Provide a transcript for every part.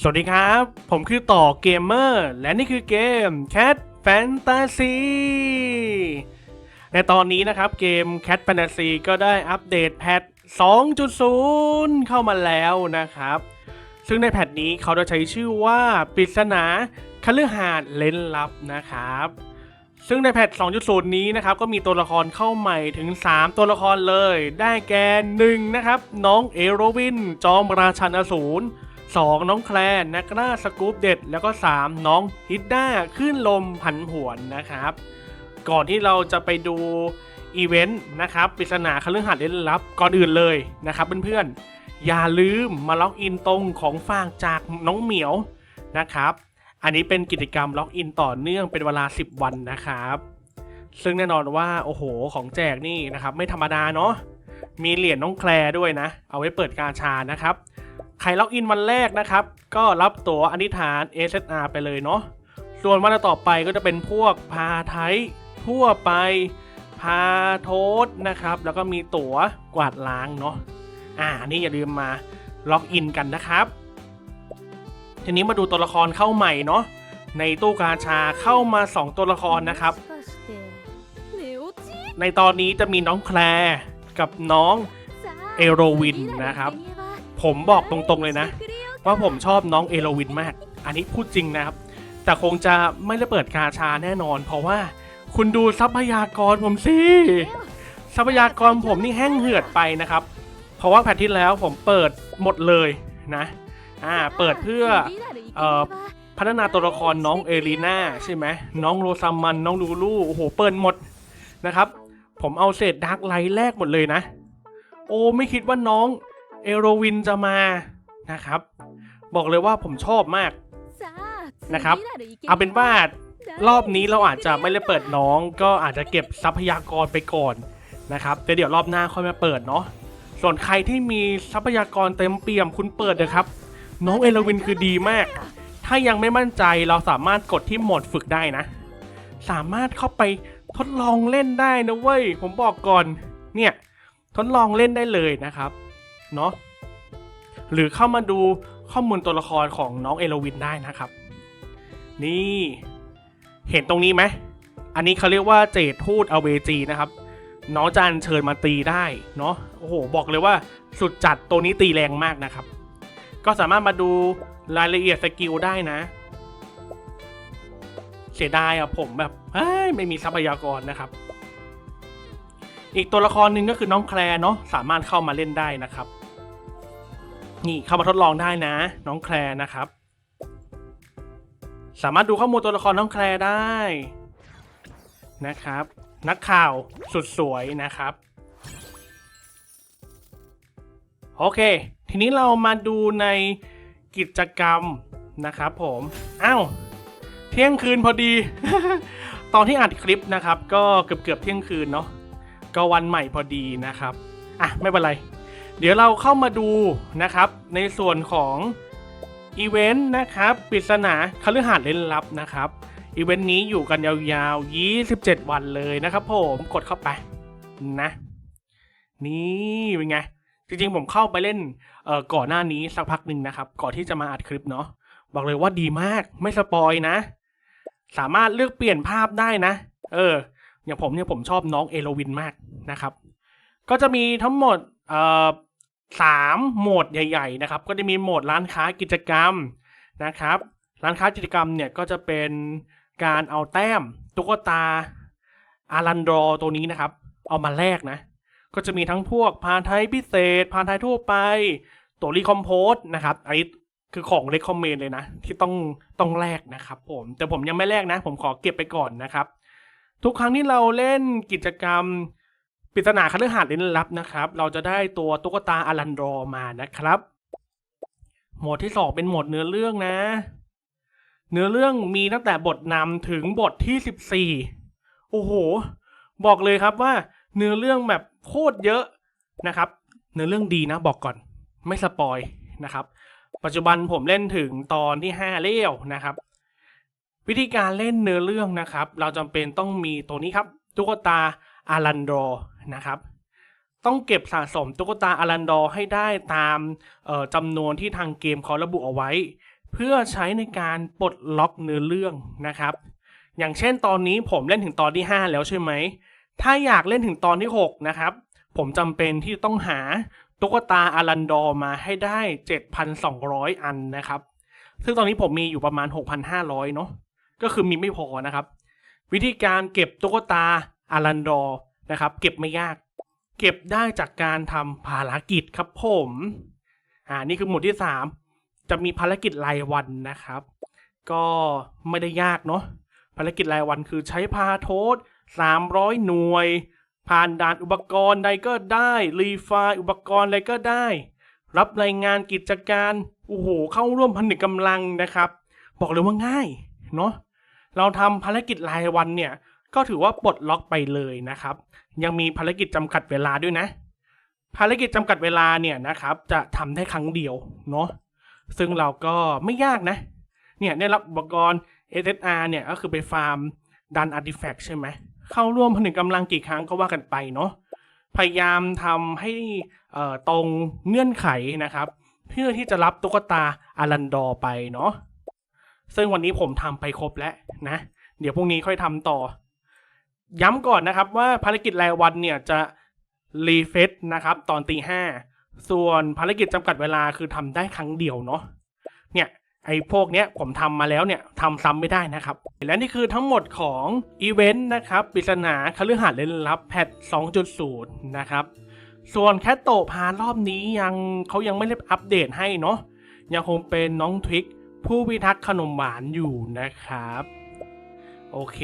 สวัสดีครับ ผมคือต่อเกมเมอร์ และนี่คือเกม Cat Fantasy ในตอนนี้นะครับเกม Cat Fantasy ก็ได้อัปเดตแพท 2.0 เข้ามาแล้วนะครับ ซึ่งในแพทนี้เขาจะใช้ชื่อว่าปริศนาคฤหาสน์เล้นลับนะครับ ซึ่งในแพท 2.0 นี้นะครับ ก็มีตัวละครเข้าใหม่ถึง 3 ตัวละครเลย ได้แก่1นะครับ น้องเอโรวิน จอมราชันอสูร 2 น้องแคลนนักล่าสกูปเด็ด แล้วก็ 3 น้องฮิดด้าขึ้นลมผันผวนนะครับ ก่อนที่เราจะไปดูอีเวนต์นะครับปริศนาคฤหาสน์เล่นลับก่อนอื่นเลยนะครับเพื่อนๆ อย่าลืมมาล็อกอินตรงของฝากจากน้องเหมียวนะครับ อันนี้เป็นกิจกรรมล็อกอินต่อเนื่องเป็นเวลา 10 วันนะครับ ซึ่งแน่นอนว่าโอ้โหของแจกนี่นะครับไม่ธรรมดาเนาะมีเหรียญน้องแคลด้วยนะ เอาไว้เปิดกาชานะครับ ใครล็อกอินวันแรกนะครับ ก็รับตั๋วอนิฐาน SSR ไปเลยเนาะ ส่วนวันต่อไปก็จะเป็นพวกพาไทยทั่วไป พาโทษนะครับ แล้วก็มีตั๋วกวาดล้างเนาะ อ่า นี่อย่าลืมมาล็อกอินกันนะครับ ทีนี้มาดูตัวละครเข้าใหม่เนาะ ในตู้กาชาเข้ามา 2 ตัวละครนะครับ ในตอนนี้จะมีน้องแคลร์กับน้องเอโรวินนะครับ ผมบอกตรงๆเลยนะ ว่าผมชอบน้องเอโรวินมาก อันนี้พูดจริงนะครับ แต่คงจะไม่ได้เปิดกาชาแน่นอน เพราะว่าคุณดูทรัพยากรผมสิ ทรัพยากรผมนี่แห้งเหือดไปนะครับ เพราะว่าแพทที่แล้วผมเปิดหมดเลยนะ อ่า เปิดเพื่อออพัฒนาตัวละครน้องเอลีน่าใช่ไหม น้องโรซามันน้องลูลูโอ้โห เปิดหมดนะครับ ผมเอาเศษดาร์กไลท์แรกหมดเลยนะ โอ้ไม่คิดว่าน้อง เอโรวินจะมานะครับ บอกเลยว่าผมชอบมากนะครับ เอาเป็นว่ารอบนี้เราอาจจะไม่ได้เปิดน้อง ก็อาจจะเก็บทรัพยากรไปก่อนนะครับแต่เดี๋ยวรอบหน้าค่อยมาเปิดเนาะส่วนใครที่มีทรัพยากรเต็มเปี่ยมคุณเปิดเลยครับ น้องเอโรวินคือดีมาก ถ้ายังไม่มั่นใจเราสามารถกดที่โหมดฝึกได้นะ สามารถเข้าไปทดลองเล่นได้นะเว้ยผมบอกก่อนเนี่ยทดลองเล่นได้เลยนะครับ เนาะหรือเข้ามาดูข้อมูลตัวละครของน้องเอโลวินได้นะครับ นี่เห็นตรงนี้ไหมอันนี้เขาเรียกว่าเจดทูตอเวจีนะครับ น้องจานเชิญมาตีได้เนาะโอ้โห บอกเลยว่าสุดจัดตัวนี้ตีแรงมากนะครับ ก็สามารถมาดูรายละเอียดสกิลได้นะ เสียดายอะผมแบบไม่มีทรัพยากรนะครับ อีกตัวละครหนึ่งก็คือน้องแคลร์เนาะสามารถเข้ามาเล่นได้นะครับ นี่เข้ามาทดลองได้นะ น้องแคลร์นะครับ สามารถดูข้อมูลตัวละครน้องแคลร์ได้นะครับ นักข่าวสุดสวยนะครับ โอเค ทีนี้เรามาดูในกิจกรรมนะครับผมอ้าวเที่ยงคืนพอดี ตอนที่อัดคลิปนะครับ ก็เกือบเกือบเที่ยงคืนเนาะก็วันใหม่พอดีนะครับ อะ ไม่เป็นไร เดี๋ยวเราเข้ามาดูนะครับในส่วนของอีเวนต์นะครับปริศนาคฤหาสน์เล่นลับนะครับอีเวนต์นี้อยู่กันยาวๆ 27 วันเลยนะครับผมกดเข้าไปนะ นี่เป็นไง จริงๆผมเข้าไปเล่นเอ่อก่อนหน้านี้สักพักหนึ่งนะครับ ก่อนที่จะมาอัดคลิปเนาะบอกเลยว่าดีมากไม่สปอยนะ สามารถเลือกเปลี่ยนภาพได้นะ เออ อย่างผมเนี่ยผมชอบน้องเอโลวินมากนะครับ ก็จะมีทั้งหมดเอ่อ สามโหมดใหญ่ๆนะครับ ก็จะมีโหมดร้านค้ากิจกรรมนะครับ ร้านค้ากิจกรรมเนี่ยก็จะเป็นการเอาแต้มตุ๊กตาอารันดรอตัวนี้นะครับ เอามาแลกนะ ก็จะมีทั้งพวกพานไทยพิเศษ พานไทยทั่วไป ตัวรีคอมโพสนะครับอันนี้คือของเ e คคอมเมนเลยนะ ที่ต้องต้องแลกนะครับผม แต่ผมยังไม่แลกนะ ผมขอเก็บไปก่อนนะครับ ทุกครั้งที่เราเล่นกิจกรรม ปริศนาคฤหาสน์เล่นลับนะครับ เราจะได้ตัวตุ๊กตาอารันดรอมานะครับโหมดที่สองเป็นโหมดเนื้อเรื่องนะ เนื้อเรื่องมีตั้งแต่บทนำถึงบทที่สิบสี่โอ้โห บอกเลยครับว่า เนื้อเรื่องแบบโคตรเยอะนะครับ เนื้อเรื่องดีนะบอกก่อน ไม่สปอยนะครับ ปัจจุบันผมเล่นถึงตอนที่ห้าเลี้ยวนะครับ วิธีการเล่นเนื้อเรื่องนะครับ เราจำเป็นต้องมีตัวนี้ครับตุ๊กตาอารันดอ นะครับ ต้องเก็บสะสมตุ๊กตาอารันดอให้ได้ตามจำนวนที่ทางเกมเขาระบุเอาไว้ เพื่อใช้ในการปลดล็อกเนื้อเรื่องนะครับ อย่างเช่นตอนนี้ผมเล่นถึงตอนที่ 5 แล้วใช่ไหม ถ้าอยากเล่นถึงตอนที่ 6 นะครับ ผมจำเป็นที่ต้องหาตุ๊กตาอารันดอมาให้ได้ 7,200 อันนะครับ ซึ่งตอนนี้ผมมีอยู่ประมาณ 6,500 เนาะก็คือมีไม่พอนะครับ วิธีการเก็บตุ๊กตาอารันดอ นะครับ เก็บไม่ยาก เก็บได้จากการทำภารกิจครับผมอ่านี่คือหมวดที่ 3 จะมีภารกิจรายวันนะครับ ก็ไม่ได้ยากเนาะภารกิจรายวันคือใช้พาโทษ300 หน่วย ผ่านด่านอุปกรณ์ใดก็ได้ รีไฟล์อุปกรณ์ใดก็ได้ รับรายงานกิจการโอ้โหเข้าร่วมพันธกำลังนะครับ บอกเลยว่าง่ายเนาะเราทำภารกิจรายวันเนี่ย ก็ถือว่าปลดล็อกไปเลยนะครับ ยังมีภารกิจจำกัดเวลาด้วยนะ ภารกิจจำกัดเวลาเนี่ยนะครับ จะทำได้ครั้งเดียวเนาะซึ่งเราก็ไม่ยากนะ เนี่ยได้รับอุปกรณ์ SSR เนี่ยก็คือไปฟาร์มดันอาร์ติแฟกต์ใช่ไหม เข้าร่วมผนึกกำลังกี่ครั้งก็ว่ากันไปเนาะ พยายามทำให้ตรงเงื่อนไขนะครับ เพื่อที่จะรับตุ๊กตาอารันดอไปเนาะ ซึ่งวันนี้ผมทำไปครบแล้วนะ เดี๋ยวพรุ่งนี้ค่อยทำต่อ ย้ำก่อนนะครับว่าภารกิจรายวันเนี่ยจะรีเฟซนะครับตอนตีห้าส่วนภารกิจจำกัดเวลาคือทำได้ครั้งเดียวเนาะเนี่ยไอ้พวกเนี้ยผมทำมาแล้วเนี่ยทำซ้ำไม่ได้นะครับ และนี่คือทั้งหมดของอีเวนต์นะครับปริศนาคฤหาสน์เล่นลับแพท 2.0 นะครับ ส่วนแคทโตพารอบนี้ยังเขายังไม่ได้อัปเดตให้เนาะยังคงเป็นน้องทวิกผู้พิทักษ์ขนมหวานอยู่นะครับ โอเค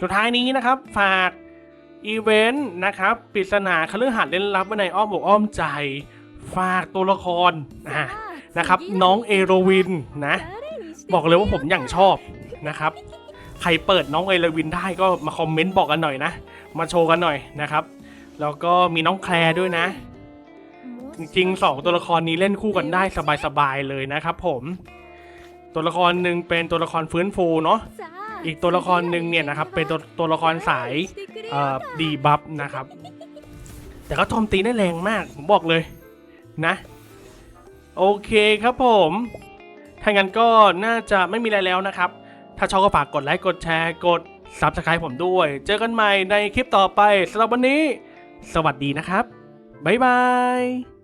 สุดท้ายนี้นะครับฝากอีเวนต์นะครับปริศนาคฤหาสน์เล่นลับไว้ในอ้อมอกอ้อมใจ ฝากตัวละครอะนะครับ น้องเอโรวินนะ บอกเลยว่าผมอย่างชอบนะครับ ใครเปิดน้องเอโรวินได้ก็มาคอมเมนต์บอกกันหน่อยนะ มาโชว์กันหน่อยนะครับ แล้วก็มีน้องแคลร์ด้วยนะ จริงๆสองตัวละครนี้เล่นคู่กันได้สบายๆเลยนะครับผม ตัวละครหนึ่งเป็นตัวละครฟื้นฟูเนาะ อีกตัวละครหนึ่งเนี่ยนะครับเป็นตัวตัวละครสายดีบัฟนะครับ แต่ก็โจมตีได้แรงมาก ผมบอกเลยนะ โอเคครับผมถ้างั้นก็น่าจะไม่มีอะไรแล้วนะครับ ถ้าชอบก็ฝากกดไลค์กดแชร์กด Subscribe ผมด้วย เจอกันใหม่ในคลิปต่อไปสำหรับวันนี้ สวัสดีนะครับ บ๊ายบาย